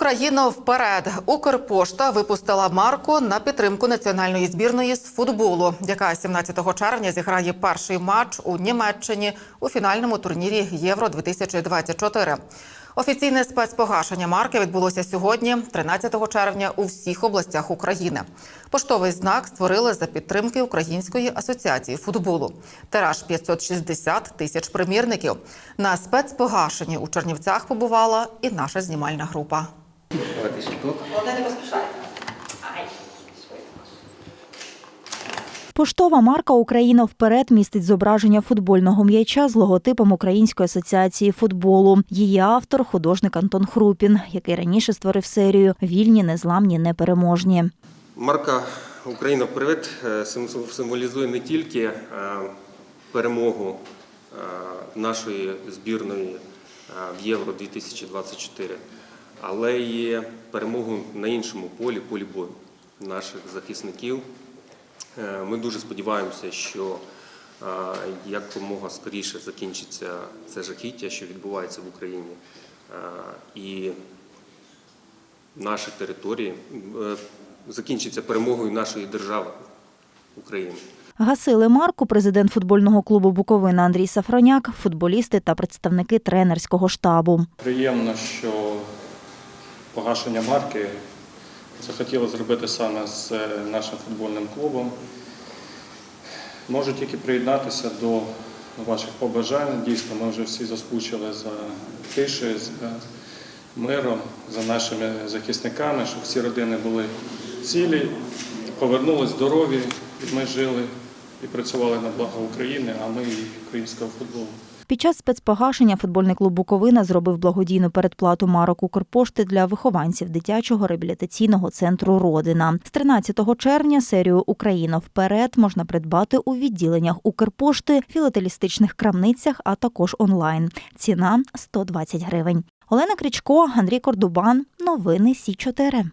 Україна вперед. Укрпошта випустила марку на підтримку національної збірної з футболу, яка 17 червня зіграє перший матч у Німеччині у фінальному турнірі Євро 2024 Офіційне спецпогашення марки відбулося сьогодні, 13 червня, у всіх областях України. Поштовий знак створили за підтримки Української асоціації футболу. Тираж 560 тисяч примірників. На спецпогашенні у Чернівцях побувала і наша знімальна група. Давайте тут. Головне не поспішайте. Ай. Поштова марка Україна вперед містить зображення футбольного м'яча з логотипом Української асоціації футболу. Її автор художник Антон Хрупін, який раніше створив серію Вільні, незламні, непереможні. Марка Україна вперед е, сим- символізує не тільки е, перемогу е, нашої збірної в Євро 2024, але й перемогу на іншому полі, полі бою наших захисників. Е, Ми дуже сподіваємося, що е, якомога скоріше закінчиться це жахіття, що відбувається в Україні. Е, І наші території закінчиться перемогою нашої держави України. Гасили марку президент футбольного клубу Буковина Андрій Сафроняк, футболісти та представники тренерського штабу. Приємно, що погашення марки захотіли зробити саме з е, нашим футбольним клубом. Можу тільки приєднатися до ваших побажань. Дійсно, ми вже всі заскучили за тишею, за миром, за нашими захисниками, щоб всі родини були цілі, повернулись здорові, ми жили і працювали на благо України, а ми і українського футболу. Під час спецпогашення футбольний клуб Буковина зробив благодійну передплату марок Укрпошти для вихованців дитячого реабілітаційного центру Родина. З 13 червня серію Україна вперед можна придбати у відділеннях Укрпошти, філателістичних крамницях, а також онлайн. Ціна 120 гривень. Олена Крічко, Андрій Кордубан. Новини Сі 4